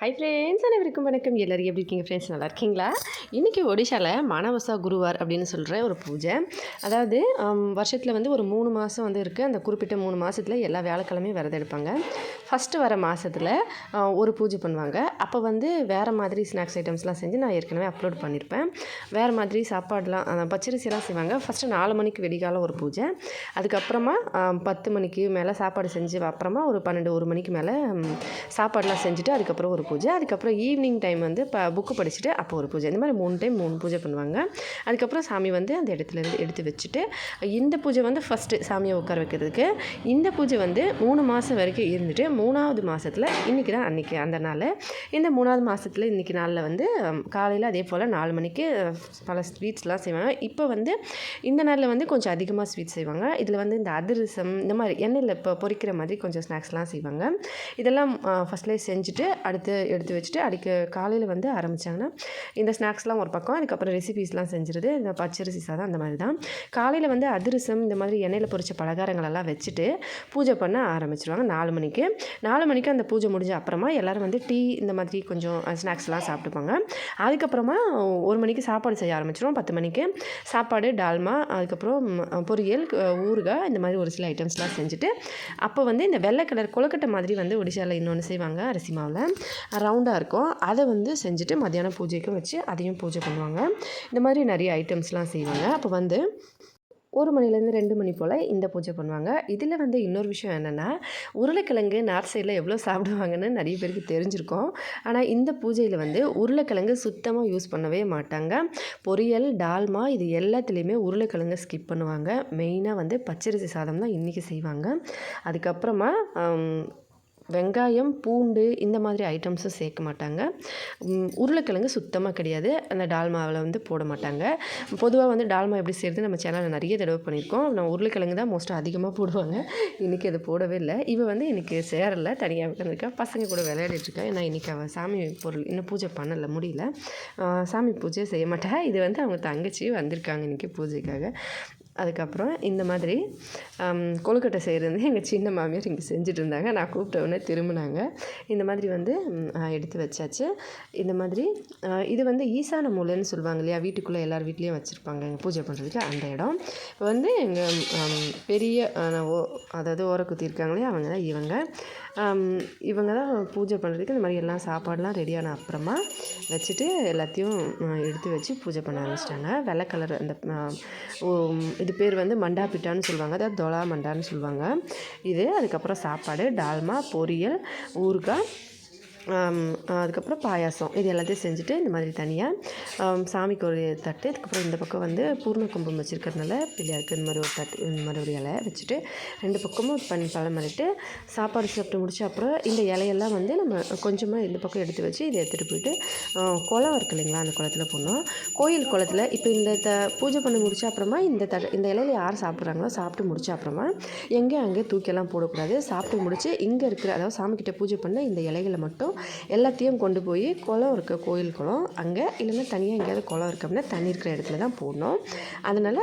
Hi friends அனைவருக்கும் வணக்கம். எல்லோரும் எப்படி இருக்கீங்க ஃப்ரெண்ட்ஸ் நல்லா இருக்கீங்களா? இன்றைக்கி ஒடிஷாவில் மானவசா குருவார் அப்படின்னு சொல்கிற ஒரு பூஜை. அதாவது வருஷத்தில் வந்து ஒரு மூணு மாதம் வந்து இருக்குது அந்த குறிப்பிட்ட மூணு மாதத்தில் எல்லா வியாழக்கிழமையும் விரதம் எடுப்பாங்க. ஃபஸ்ட்டு வர மாதத்தில் ஒரு பூஜை பண்ணுவாங்க. அப்போ வந்து வேறு மாதிரி ஸ்நாக்ஸ் ஐட்டம்ஸ்லாம் செஞ்சு நான் ஏற்கனவே அப்லோட் பண்ணியிருப்பேன் வேறு மாதிரி சாப்பாடுலாம் பச்சரிசிலாம் செய்வாங்க. ஃபஸ்ட்டு நாலு மணிக்கு வெடிகாலம் ஒரு பூஜை. அதுக்கப்புறமா பத்து மணிக்கு மேலே சாப்பாடு செஞ்சு அப்புறமா ஒரு பன்னெண்டு ஒரு மணிக்கு மேலே சாப்பாடுலாம் செஞ்சுட்டு அதுக்கப்புறம் ஒரு பூஜை அதுக்கப்புறம் ஈவினிங் டைம் வந்து இப்போ புக்கு படிச்சுட்டு அப்போ ஒரு பூஜை. இந்த மாதிரி மூணு டைம் மூணு பூஜை பண்ணுவாங்க. அதுக்கப்புறம் சாமி வந்து அந்த இடத்துல இருந்து எடுத்து வச்சுட்டு இந்த பூஜை வந்து ஃபஸ்ட்டு சாமியை உட்கார வைக்கிறதுக்கு. இந்த பூஜை வந்து மூணு மாதம் வரைக்கும் இருந்துட்டு மூணாவது மாதத்தில் இன்றைக்கி தான் அன்றைக்கி அந்த நாள். இந்த மூணாவது மாதத்தில் இன்றைக்கி நாளில் வந்து காலையில் அதே போல் நாலு மணிக்கு பல ஸ்வீட்ஸ்லாம் செய்வாங்க. இப்போ வந்து இந்த நாளில் வந்து கொஞ்சம் அதிகமாக ஸ்வீட் செய்வாங்க. இதில் வந்து இந்த அதிரசம் இந்த மாதிரி எண்ணெயில் இப்போ பொறிக்கிற மாதிரி கொஞ்சம் ஸ்நாக்ஸ்லாம் செய்வாங்க. இதெல்லாம் ஃபஸ்ட்லேயே செஞ்சுட்டு அடுத்து எடுத்து வச்சுட்டு அடிக்க காலையில் வந்து ஆரம்பித்தாங்கன்னா இந்த ஸ்நாக்ஸ்லாம் ஒரு பக்கம் அதுக்கப்புறம் ரெசிபீஸ்லாம் செஞ்சுருது. இந்த பச்சரிசி சாதம் அந்த மாதிரி தான். காலையில் வந்து அதிரசம் இந்த மாதிரி எண்ணெயில் பொரிச்ச பலகாரங்களெல்லாம் வச்சுட்டு பூஜை பண்ண ஆரம்பிச்சிருவாங்க நாலு மணிக்கு. நாலு மணிக்கு அந்த பூஜை முடிஞ்ச அப்புறமா எல்லோரும் வந்து டீ இந்த மாதிரி கொஞ்சம் ஸ்நாக்ஸ்லாம் சாப்பிட்டுப்பாங்க. அதுக்கப்புறமா ஒரு மணிக்கு சாப்பாடு செய்ய ஆரம்பிச்சிருவோம் பத்து மணிக்கு. சாப்பாடு டால்மா அதுக்கப்புறம் பொரியல் ஊறுகாய் இந்த மாதிரி ஒரு சில ஐட்டம்ஸ்லாம் செஞ்சுட்டு அப்போ வந்து இந்த வெள்ளை கலர் கொழுக்கட்டை மாதிரி வந்து ஒடிசாவில் இன்னொன்று செய்வாங்க அரிசி மாவில். ரவுண்டாக இருக்கும். அதை வந்து செஞ்சுட்டு மத்தியானம் பூஜைக்கும் வச்சு அதையும் பூஜை பண்ணுவாங்க. இந்த மாதிரி நிறைய ஐட்டம்ஸ்லாம் செய்வாங்க. அப்போ வந்து ஒரு மணிலேருந்து ரெண்டு மணி போல் இந்த பூஜை பண்ணுவாங்க. இதில் வந்து இன்னொரு விஷயம் என்னென்னா உருளைக்கிழங்கு நார்த் சைடில் எவ்வளோ சாப்பிடுவாங்கன்னு நிறைய பேருக்கு தெரிஞ்சிருக்கும். ஆனால் இந்த பூஜையில் வந்து உருளைக்கிழங்கு சுத்தமாக யூஸ் பண்ணவே மாட்டாங்க. பொரியல் டால்மா இது எல்லாத்துலேயுமே உருளைக்கிழங்கு ஸ்கிப் பண்ணுவாங்க. மெயினாக வந்து பச்சரிசி சாதம் தான் இன்றைக்கி செய்வாங்க. அதுக்கப்புறமா வெங்காயம் பூண்டு இந்த மாதிரி ஐட்டம்ஸும் சேர்க்க மாட்டாங்க. உருளைக்கிழங்கு சுத்தமாக கிடையாது. அந்த டால்மாவில் வந்து போட மாட்டாங்க. பொதுவாக வந்து டால்மா எப்படி செய்கிறது நம்ம சேனலில் நிறைய தடவை பண்ணியிருக்கோம். நான் உருளைக்கிழங்கு தான் மோஸ்ட்டாக அதிகமாக போடுவாங்க. இன்றைக்கி அது போடவே இல்லை. இவள் வந்து இன்றைக்கி சேரல. தனியாக உட்காந்துருக்கா பசங்க கூட விளையாடிட்டு ஏன்னா இன்றைக்கி அவள் சாமி பொருள் இன்னும் பூஜை பண்ணலை முடியல. சாமி பூஜை செய்ய மாட்டேன் இது வந்து அவங்க தங்கச்சி வந்திருக்காங்க இன்றைக்கி பூஜைக்காக. அதுக்கப்புறம் இந்த மாதிரி கொழுக்கட்டை செய்கிறது எங்கள் சின்ன மாமியார் இங்கே செஞ்சுட்டு இருந்தாங்க நான் கூப்பிட்ட உடனே திரும்பினாங்க. இந்த மாதிரி வந்து எடுத்து வச்சாச்சு. இந்த மாதிரி இது வந்து ஈசான மூலைன்னு சொல்லுவாங்க இல்லையா? வீட்டுக்குள்ளே எல்லார் வீட்லேயும் வச்சுருப்பாங்க. எங்கள் பூஜை பண்ணுறதுக்கு அந்த இடம். இப்போ வந்து எங்கள் பெரிய ஓ அதாவது ஓர குத்தி இருக்காங்க இல்லையா? அவங்க தான் இவங்க. இவங்க தான் பூஜை பண்ணுறதுக்கு இந்த மாதிரி எல்லாம் சாப்பாடுலாம் ரெடியான அப்புறமா வச்சுட்டு எல்லாத்தையும் எடுத்து வச்சு பூஜை பண்ண ஆரம்பிச்சிட்டாங்க. வெள்ளை கலர் அந்த இது பேர் வந்து மண்டா பிட்டான்னு சொல்லுவாங்க. அதாவது தொலா மண்டான்னு சொல்லுவாங்க. இது அதுக்கப்புறம் சாப்பாடு டால்மா பொரியல் ஊறுகாய் அதுக்கப்புறம் பாயாசம். இது எல்லாத்தையும் செஞ்சுட்டு இந்த மாதிரி தனியாக சாமிக்கு ஒரு தட்டு அதுக்கப்புறம் இந்த பக்கம் வந்து பூர்ண கும்பம் வச்சுருக்கறதுனால பிள்ளையாருக்கு இந்த மாதிரி ஒரு தட்டு இந்த மாதிரி ஒரு இலை வச்சுட்டு ரெண்டு பக்கமும் பண்ணி பழம் பண்ணிட்டு சாப்பாடு சாப்பிட்டு முடிச்ச அப்புறம் இந்த இலையெல்லாம் வந்து நம்ம கொஞ்சமாக இந்த பக்கம் எடுத்து வச்சு இதை எடுத்துகிட்டு போயிட்டு குளம் இருக்கு இல்லைங்களா அந்த குளத்துல போடணும். கோயில் குளத்துல இப்போ இந்த த பூஜை பண்ணி முடிச்ச அப்புறமா இந்த த இந்த இலையில யார் சாப்பிட்றாங்களோ சாப்பிட்டு முடிச்ச அப்புறமா எங்கேயும் அங்கேயே தூக்கியெல்லாம் போடக்கூடாது. சாப்பிட்டு முடிச்சு இங்கே இருக்கிற அதாவது சாமிக்கிட்ட பூஜை பண்ண இந்த இலைகளை மட்டும் எல்லாத்தையும் கொண்டு போய் குளம் இருக்க கோயில் குளம். அங்கே இல்லைன்னா தனியாக எங்கேயாவது குளம் இருக்கு அப்படின்னா தண்ணி இருக்கிற இடத்துல தான் போடணும். அதனால்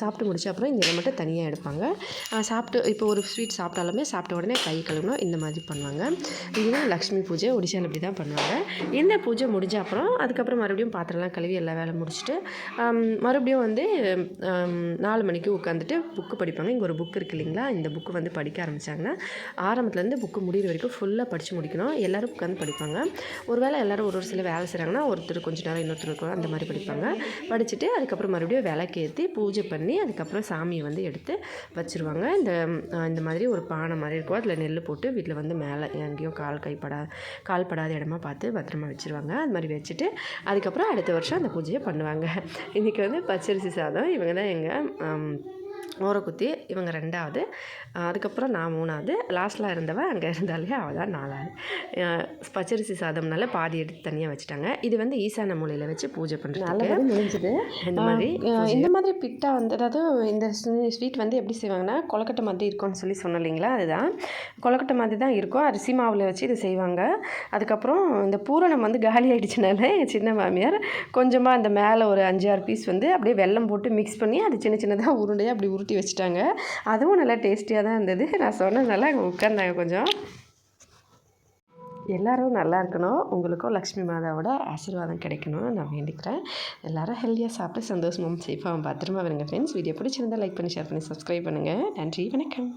சாப்பிட்டு முடிச்ச அப்புறம் இந்த இடம் மட்டும் தனியாக எடுப்பாங்க. சாப்பிட்டு இப்போ ஒரு ஸ்வீட் சாப்பிட்டாலுமே சாப்பிட்ட உடனே கை கழுவணும். இந்த மாதிரி பண்ணுவாங்க. இதுதான் லக்ஷ்மி பூஜை ஒடிசாவில் இப்படி தான் பண்ணுவாங்க. இந்த பூஜை முடிஞ்ச அப்புறம் அதுக்கப்புறம் மறுபடியும் பாத்திரம்லாம் கழுவி எல்லா வேலை முடிச்சுட்டு மறுபடியும் வந்து நாலு மணிக்கு உட்காந்துட்டு புக்கு படிப்பாங்க. இங்கே ஒரு புக் இருக்கு இல்லைங்களா? இந்த புக்கு வந்து படிக்க ஆரம்பித்தாங்கன்னா ஆரம்பத்துலேருந்து புக்கு முடிகிற வரைக்கும் ஃபுல்லாக படித்து முடிக்கணும். எல்லோரும் உட்காந்து படிப்பாங்க. ஒருவேளை எல்லாரும் ஒரு ஒரு சில வேலை செய்கிறாங்கன்னா ஒருத்தர் கொஞ்ச நேரம் இன்னொருத்தர் அந்த மாதிரி படிப்பாங்க. படிச்சுட்டு அதுக்கப்புறம் மறுபடியும் விளக்கேற்றி பூஜை பண்ணி அதுக்கப்புறம் சாமியை வந்து எடுத்து வச்சுருவாங்க. இந்த இந்த மாதிரி ஒரு பானை மாதிரி இருக்கும். அதில் நெல் போட்டு வீட்டில் வந்து மேலே எங்கேயும் கால் கைப்படா கால் படாத இடமா பார்த்து பத்திரமா வச்சுருவாங்க. அது மாதிரி வச்சுட்டு அதுக்கப்புறம் அடுத்த வருஷம் அந்த பூஜையை பண்ணுவாங்க. இன்றைக்கி வந்து பச்சரிசி சாதம். இவங்க தான் எங்கள் ஓரக்குத்தி இவங்க ரெண்டாவது. அதுக்கப்புறம் நான் மூணாவது. லாஸ்ட்டில் இருந்தவ அங்கே இருந்தாலே அவள் தான் நாலாவது. பச்சரிசி சாதம்னால பாதி எடுத்து தனியாக வச்சுட்டாங்க. இது வந்து ஈசான மூலையில் வச்சு பூஜை பண்ணுறதுக்கு முடிஞ்சது. இந்த மாதிரி இந்த மாதிரி பிட்டா வந்து அதாவது இந்த ஸ்வீட் வந்து எப்படி செய்வாங்கன்னா கொலக்கட்டை மாதிரி இருக்கும்னு சொல்லி சொன்னேன் இல்லைங்களா அதுதான். கொலக்கட்டை மாதிரி தான் இருக்கும். அரிசி மாவில் வச்சு இது செய்வாங்க. அதுக்கப்புறம் இந்த பூரணம் வந்து காலி ஆயிடுச்சுனால எங்கள் சின்ன மாமியார் கொஞ்சமாக அந்த மேலே ஒரு அஞ்சு ஆறு பீஸ் வந்து அப்படியே வெல்லம் போட்டு மிக்ஸ் பண்ணி அது சின்ன சின்னதாக உருண்டையாக அப்படி உருட்டி வச்சுட்டாங்க. அதுவும் நல்லா டேஸ்டியாக தான் இருந்தது. நான் சொன்னதுனால அங்கே உட்காந்தாங்க கொஞ்சம். எல்லோரும் நல்லா இருக்கணும். உங்களுக்கும் லக்ஷ்மி மாதாவோட ஆசீர்வாதம் கிடைக்கணும்னு நான் வேண்டிக்கிறேன். எல்லாரும் ஹெல்த்தியாக சாப்பிட்டு சந்தோஷமாகவும் சேஃபாகவும் பத்திரமா வருங்க ஃப்ரெண்ட்ஸ் வீடியோ பிடிச்சிருந்தால் லைக் பண்ணி ஷேர் பண்ணி சப்ஸ்கிரைப் பண்ணுங்கள் நன்றி வணக்கம்.